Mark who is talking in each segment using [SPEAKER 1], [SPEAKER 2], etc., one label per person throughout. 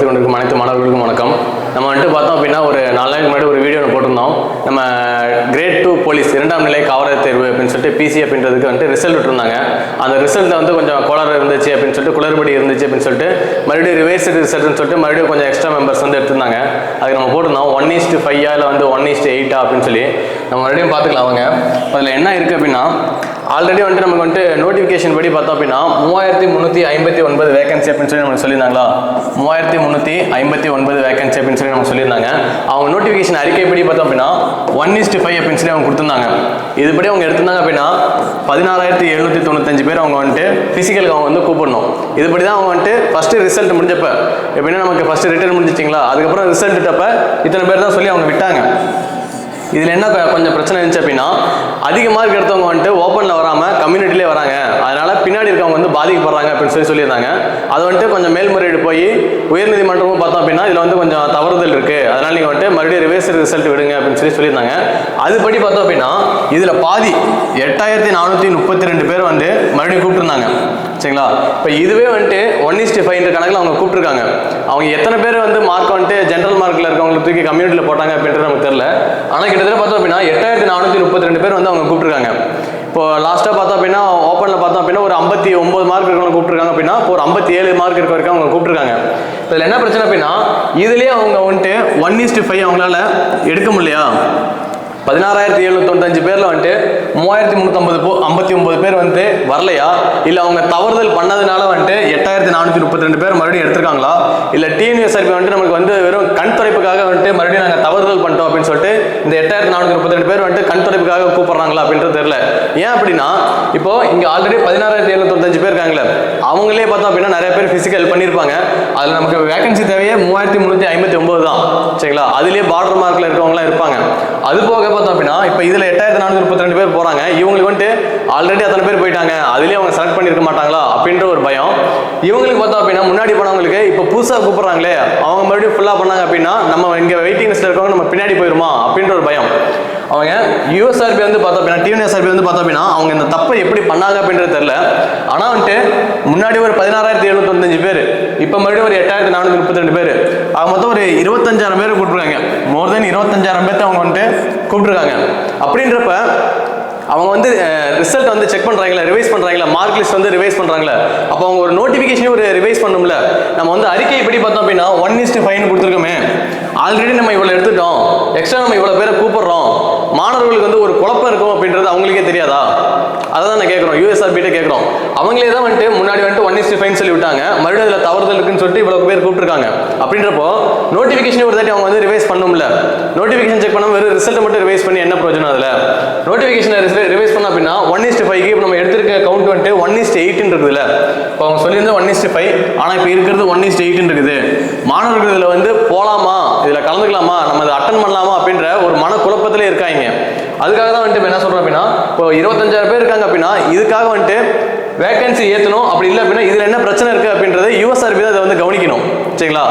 [SPEAKER 1] எடுத்துக்கொண்டிருக்கும் அனைத்து மாணவர்களுக்கும் வணக்கம். நம்ம வந்துட்டு பார்த்தோம் அப்படின்னா ஒரு நாலு நாளைக்கு முன்னாடி ஒரு வீடியோ போட்டிருந்தோம். நம்ம கிரேட் டூ போலீஸ் இரண்டாம் நிலை காவலர் தேர்வு அப்படின்னு சொல்லிட்டு பிசி அப்படின்றதுக்கு வந்துட்டு ரிசல்ட் விட்டுருந்தாங்க. அந்த ரிசல்ட்டில் வந்து கொஞ்சம் கோளாறு இருந்துச்சு அப்படின்னு சொல்லிட்டு குளறுபடி இருந்துச்சு அப்படின்னு சொல்லிட்டு மறுபடியும் ரிவைஸ் ரிசல்ட்னு சொல்லிட்டு மறுபடியும் கொஞ்சம் எக்ஸ்ட்ரா மெம்பர்ஸ் வந்து எடுத்திருந்தாங்க. அதுக்கு நம்ம போட்டிருந்தோம் ஒன் ஈஸ்ட் ஃபைவா இல்லை வந்து ஒன் ஈஸ்ட் எயிட்டா அப்படின்னு சொல்லி. நம்ம மறுபடியும் பார்த்துக்கலாம் அவங்க அதில் என்ன இருக்குது அப்படின்னா ஆல்ரெடி வந்துட்டு நமக்கு வந்துட்டு நோட்டிஃபிகேஷன் படி பார்த்தோம் அப்படின்னா மூவாயிரத்தி முந்நூற்றி ஐம்பத்தி ஒன்பது வேகன்சி அப்படின்னு சொல்லி நமக்கு சொல்லியிருந்தாங்களா? மூவாயிரத்தி முந்நூற்றி ஐம்பத்தி ஒன்பது வேகன்சி அப்படின்னு சொல்லி நமக்கு சொல்லியிருந்தாங்க. அவங்க நோட்டிஃபிகேஷன் அறிக்கைப்படி பார்த்தோம் அப்படின்னா ஒன் இஸ்ட் ஃபைவ் அப்படின்னு சொல்லி அவங்க கொடுத்துருந்தாங்க. இதுபடி அவங்க எடுத்திருந்தாங்க அப்படின்னா பதினாறாயிரத்தி எழுநூற்றி தொண்ணூத்தஞ்சு பேர் அவங்க வந்துட்டு ஃபிசிக்கலுக்கு அவங்க வந்து கூப்பிடணும். இதுபடி தான் அவங்க வந்துட்டு ஃபஸ்ட்டு ரிசல்ட் முடிஞ்சப்ப எப்படின்னா நமக்கு ஃபஸ்ட்டு ரிட்டர்ன் முடிஞ்சிச்சிங்களா? அதுக்கப்புறம் ரிசல்ட் விட்டப்ப இத்தனை பேர் தான் சொல்லி அவங்க விட்டாங்க. இதில் என்ன கொஞ்சம் பிரச்சனை இருந்துச்சு அப்படின்னா அதிக மார்க் எடுத்தவங்க வந்துட்டு ஓப்பனில் வராமல் கம்யூனிட்டிலே வராங்க. அதனால் பின்னாடி இருக்கவங்க வந்து பாதிக்கப்படுறாங்க அப்படின்னு சொல்லி சொல்லியிருந்தாங்க. அது வந்துட்டு கொஞ்சம் மேல்முறையீடு போய் உயர்நீதிமன்றமும் பார்த்தோம் அப்படின்னா இதில் வந்து கொஞ்சம் தவறுதல் இருக்குது அதனால நீங்கள் வந்துட்டு மறுபடியும் ரிவேஸ் ரிசல்ட் விடுங்க அப்படின்னு சொல்லி சொல்லியிருந்தாங்க. அதுபடி பார்த்தோம் அப்படின்னா இதில் பாதி எட்டாயிரத்தி நானூற்றி முப்பத்தி ரெண்டு பேர் வந்து இப்போ இதுவே வந்துட்டு ஒன் இஸ்டி ஃபைவ்ன்ற கணக்கில் அவங்க கூப்பிட்டுருக்காங்க. அவங்க எத்தனை பேர் வந்து மார்க் வந்துட்டு ஜென்ரல் மார்க்கில் இருக்கவங்களுக்கு தூக்கி கம்யூனிட்டியில் போட்டாங்க அப்படின்றது நமக்கு தெரியல. ஆனால் கிட்டத்தட்ட பார்த்தோம் அப்படின்னா எட்டாயிரத்தி நானூற்றி முப்பத்தி ரெண்டு பேர் வந்து அவங்க கூப்பிட்டுருக்காங்க. இப்போ லாஸ்ட்டாக பார்த்தோம் அப்படின்னா ஓப்பனில் பார்த்தோம் அப்படின்னா ஒரு ஐம்பத்தி ஒம்பது மார்க் இருக்கவங்க கூப்பிட்டுருக்காங்க அப்படின்னா இப்போ ஒரு ஐம்பத்தி ஏழு மார்க் இருக்க வரைக்கும் அவங்க கூப்பிட்டுருக்காங்க. இதில் என்ன பிரச்சனை அப்படின்னா இதுலேயே அவங்க வந்துட்டு ஒன் இஸ்டி ஃபைவ் அவங்களால எடுக்க முடியலையா? பதினாறாயிரத்தி எழுநூத்தி தொண்ணூத்தஞ்சு பேர்ல வந்துட்டு மூவாயிரத்தி முந்நூற்றம்பது போ ஐம்பத்தி ஒன்பது பேர் வந்து வரலையா? இல்லை அவங்க தவறுதல் பண்ணதுனால வந்துட்டு எட்டாயிரத்தி நானூற்றி முப்பத்தி ரெண்டு பேர் மறுபடியும் எடுத்திருக்காங்களா? இல்லை டிஎன்யூஎஸ்ஆர்பி வந்துட்டு நமக்கு வந்து வெறும் கண் துடைப்புக்காக வந்துட்டு மறுபடியும் நாங்கள் தவறுதல் பண்ணிட்டோம் அப்படின்னு சொல்லிட்டு இந்த எட்டாயிரத்தி நானூற்றி முப்பத்தி ரெண்டு பேர் வந்துட்டு கண் துடைப்புக்காக கூப்பிடுறாங்களா அப்படின்றது தெரியல. ஏன் அப்படின்னா இப்போ இங்கே ஆல்ரெடி பதினாறாயிரத்தி எழுநூத்தஞ்சு பேர் இருக்காங்களே அவங்களே பார்த்தோம் அப்படின்னா நிறைய பேர் ஃபிசிக்கல் பண்ணியிருப்பாங்க. அதில் நமக்கு வேகன்சி தேவையே மூவாயிரத்தி முந்நூற்றி ஐம்பத்தி ஒம்பது தான். சரிங்களா? அதுலேயே பார்டர் மார்க்கில் இருக்கவங்களாம் இருப்பாங்க. அது போக பார்த்தோம் அப்படின்னா இப்போ இதில் எட்டாயிரத்தி நானூற்றி முப்பத்தி ரெண்டு பேர் போகிறாங்க இவங்களுக்கு வந்துட்டு ஆல்ரெடி அத்தனை பேர் போயிட்டாங்க. அதுலேயே அவங்க செலக்ட் பண்ணியிருக்க மாட்டாங்களா? அப்படின்ற ஒரு பயம். இவங்களுக்கு பார்த்தோம் அப்படின்னா முன்னாடி போனவங்களுக்கு இப்போ புதுசாக கூப்பிட்றாங்களே அவங்க மறுபடியும் ஃபுல்லாக பண்ணாங்க அப்படின்னா நம்ம இங்கே வெயிட்டிங் லிஸ்ட்டில் இருக்கவங்க நம்ம பின்னாடி போயிருமா? அப்படின்ற ஒரு பயம். அவங்க யூஎஸ்ஆர்பி வந்து பார்த்தோம் அப்படின்னா டிஎன்எஸ்ஆர்பி வந்து பார்த்தோம் அப்படின்னா அவங்க இந்த தப்பை எப்படி பண்ணாங்க அப்படின்றது தெரியல. ஆனால் வந்துட்டு முன்னாடி ஒரு பதினாறாயிரத்தி எழுநூத்தஞ்சு பேர் இப்போ மறுபடியும் ஒரு எட்டாயிரத்தி நானூற்றி முப்பத்தி ரெண்டு பேர். அவங்க மொத்தம் ஒரு இருபத்தஞ்சாயிரம் பேர் கூப்பிட்ருக்காங்க மோர் தென் இருபத்தஞ்சாயிரம் பேர்த்த அவங்க வந்துட்டு கூப்பிட்ருக்காங்க அப்படின்றப்ப அவங்க வந்து ரிசல்ட் வந்து செக் பண்ணுறாங்களா ரிவைஸ் பண்ணுறாங்களா மார்க் லிஸ்ட் வந்து ரிவைஸ் பண்ணுறாங்களா அப்போ அவங்க ஒரு நோட்டிஃபிகேஷனே ஒரு ரிவைஸ் பண்ணணும்ல. நம்ம வந்து அறிக்கை எப்படி பார்த்தோம் அப்படின்னா ஒன் இஸ்ட் ஃபைன் கொடுத்துருக்கோமே. ஆல்ரெடி நம்ம இவ்வளோ எடுத்துட்டோம். எக்ஸ்ட்ரா நம்ம இவ்வளோ பேரை கூப்பிடுறோம். மாணவர்களுக்கு வந்து ஒரு குழப்பம் இருக்கும் அப்படின்றது அவங்களுக்கே தெரியாதா? அதை தான் நான் கேட்குறோம் யூஎஸ்ஆர்பிட்ட கேட்குறோம் அவங்களே தான் வந்துட்டு முன்னாடி வந்துட்டு ஒன் இஸ்டி ஃபைன் சொல்லி விட்டாங்க மறுபடியும் அதில் தவறுதல் இருக்குன்னு சொல்லிட்டு இவ்வளோ பேர் கூப்பிட்டுருக்காங்க. அப்படின்றப்போ நோட்டிஃபிகேஷன் ஒரு தாட்டி அவங்க வந்து ரிவைஸ் பண்ணும்ல. நோட்டிஃபிகேஷன் செக் பண்ணாமல் வெறும் ரிசல்ட் மட்டும் ரிவைஸ் பண்ணி என்ன பிரயோஜனம் அதில்? நோட்டிஃபிகேஷன் ரிவைஸ் பண்ண அப்படின்னா ஒன் இஸ்டி ஃபைவ்க்கு இப்போ நம்ம எடுத்திருக்க கவுண்ட் வந்துட்டு ஒன் இஸ்ட் எயிட்னு இருக்குதுல்ல இப்போ அவங்க சொல்லியிருந்தா ஒன் இஸ்டி ஃபைவ் ஆனால் இப்போ இருக்கிறது ஒன் இஸ்ட் எயிட்னு இருக்குது. மாணவர்கள் இதில் வந்து போகலாமா இதில் கலந்துக்கலாமா? நம்ம இதை அட்டன் பண்ணலாமா? அப்படின்ற ஒரு மன குழப்பத்திலே இருக்காங்க. அதுக்காக தான் வந்துட்டு என்ன சொல்கிறோம் அப்படின்னா இப்போ இருபத்தஞ்சாயிரம் பேர் இருக்காங்க அப்படின்னா இதுக்காக வந்துட்டு வேகன்சி ஏற்றணும் அப்படி இல்லை அப்படின்னா இதில் என்ன பிரச்சனை இருக்குது அப்படின்றது யூஎஸ்ஆர்பி தான் இதை வந்து கவனிக்கணும். சரிங்களா?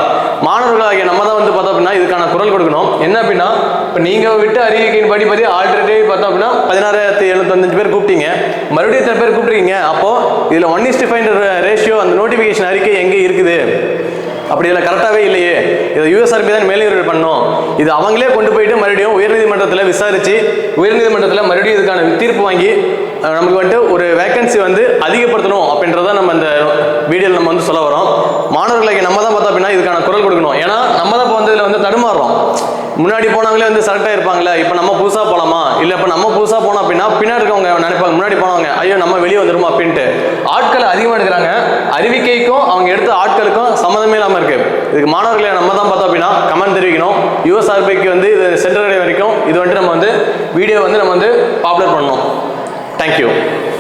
[SPEAKER 1] மாணவர்களாகிய நம்ம தான் வந்து பார்த்தோம் அப்படின்னா இதுக்கான குரல் கொடுக்கணும். என்ன அப்படின்னா இப்போ நீங்கள் விட்டு அறிவிக்கையின் படி படி ஆல்ரெடி பார்த்தோம் அப்படின்னா பதினாறாயிரத்தி எழுபத்தஞ்சு பேர் கூப்பிட்டீங்க. மறுபடியும் இத்தனை பேர் கூப்பிட்ருக்கீங்க அப்போ இதில் one is to five ratio அந்த நோட்டிஃபிகேஷன் அறிக்கை அப்படி இதில் கரெக்டாகவே இல்லையே. இதை யூஎஸ்ஆர்பி தான் மேல்முறையீடு பண்ணணும் இது அவங்களே கொண்டு போயிட்டு மறுபடியும் உயர்நீதிமன்றத்தில் விசாரித்து உயர்நீதிமன்றத்தில் மறுபடியும் இதுக்கான தீர்ப்பு வாங்கி நமக்கு வந்துட்டு ஒரு வேகன்சி வந்து அதிகப்படுத்தணும் அப்படின்றத நம்ம இந்த வீடியோவில் நம்ம வந்து சொல்ல வரோம். மாணவர்களுக்கு நம்ம தான் பார்த்தோம் அப்படின்னா இதுக்கான குரல் கொடுக்கணும். ஏன்னா நம்ம தான் இப்போ வந்து இதில் வந்து தடுமாறும். முன்னாடி போனவங்களே வந்து செலக்ட் ஆயிருப்பாங்களே இப்போ நம்ம புதுசாக போகலாமா இல்லை இப்போ நம்ம புதுசாக போனோம் அப்படின்னா பின்னாடி இருக்கவங்க நினைப்பாங்க முன்னாடி போனவங்க ஐயோ நம்ம வெளியே வந்துருமா அப்படின்ட்டு. ஆட்கள் அதிகமாக எடுக்கிறாங்க. அறிவிக்கைக்கும் அவங்க எடுத்த ஆட்களுக்கும் சம்மந்தமே இல்லாமல் இருக்கு. இதுக்கு மாணவர்களை நம்ம தான் பார்த்தோம் அப்படின்னா கமெண்ட் தெரிவிக்கணும். யூஎஸ்ஆர்பிக்கு வந்து இது சென்டர் வரைக்கும் இது வந்துட்டு நம்ம வந்து வீடியோ வந்து நம்ம வந்து பாப்புலர் பண்ணணும். தேங்க்யூ